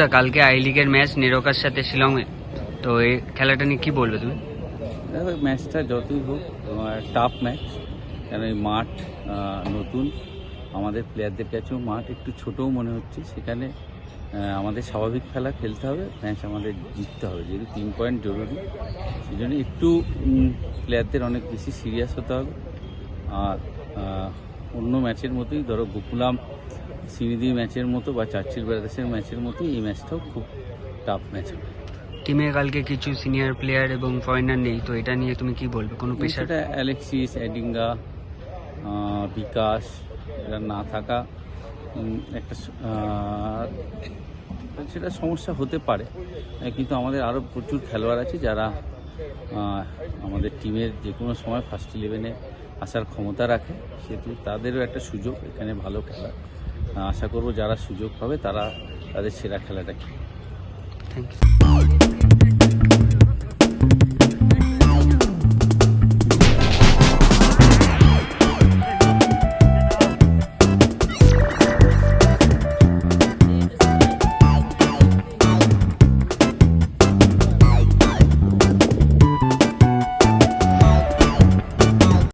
দা কালকে আই লিগের ম্যাচ নেরোকার সাথে শিলংয়ে। তো এই খেলাটা নিয়ে কি বলবে তুমি? দেখো ম্যাচটা যতই হোক টাফ ম্যাচ কেন এই মাঠ নতুন। আমাদের প্লেয়ারদের কাছেও মাঠ একটু ছোটও মনে হচ্ছে। সেখানে আমাদের স্বাভাবিক খেলা খেলতে হবে ম্যাচ আমাদের জিততে হবে, যেহেতু তিন পয়েন্ট জরুরি। সেই জন্য একটু প্লেয়ারদের অনেক বেশি সিরিয়াস হতে হবে। আর অন্য ম্যাচের মতোই ধরো গোকুলাম সিনিদি ম্যাচের মতো বা চার্চিল ব্রাদার্সের ম্যাচের মতোই এই ম্যাচটাও খুব টাফ ম্যাচ হবে। টিমে কালকে কিছু সিনিয়র প্লেয়ার এবং ফরেনার নেই তো এটা নিয়ে তুমি কি বলবে? কোনো প্রেশার সেটা অ্যালেক্সিস অ্যাডিঙ্গা বিকাশ এরা না থাকা একটা সেটা সমস্যা হতে পারে। কিন্তু আমাদের আরও প্রচুর খেলোয়াড় আছে যারা আমাদের টিমের যে কোনো সময় ফার্স্ট ইলেভেনে আসার ক্ষমতা রাখে সেহেতু তাদেরও একটা সুযোগ, এখানে ভালো খেলা। আশা করব যারা সুযোগ পাবে, তারা তাদের সেরা খেলাটা খেলবে। Thank you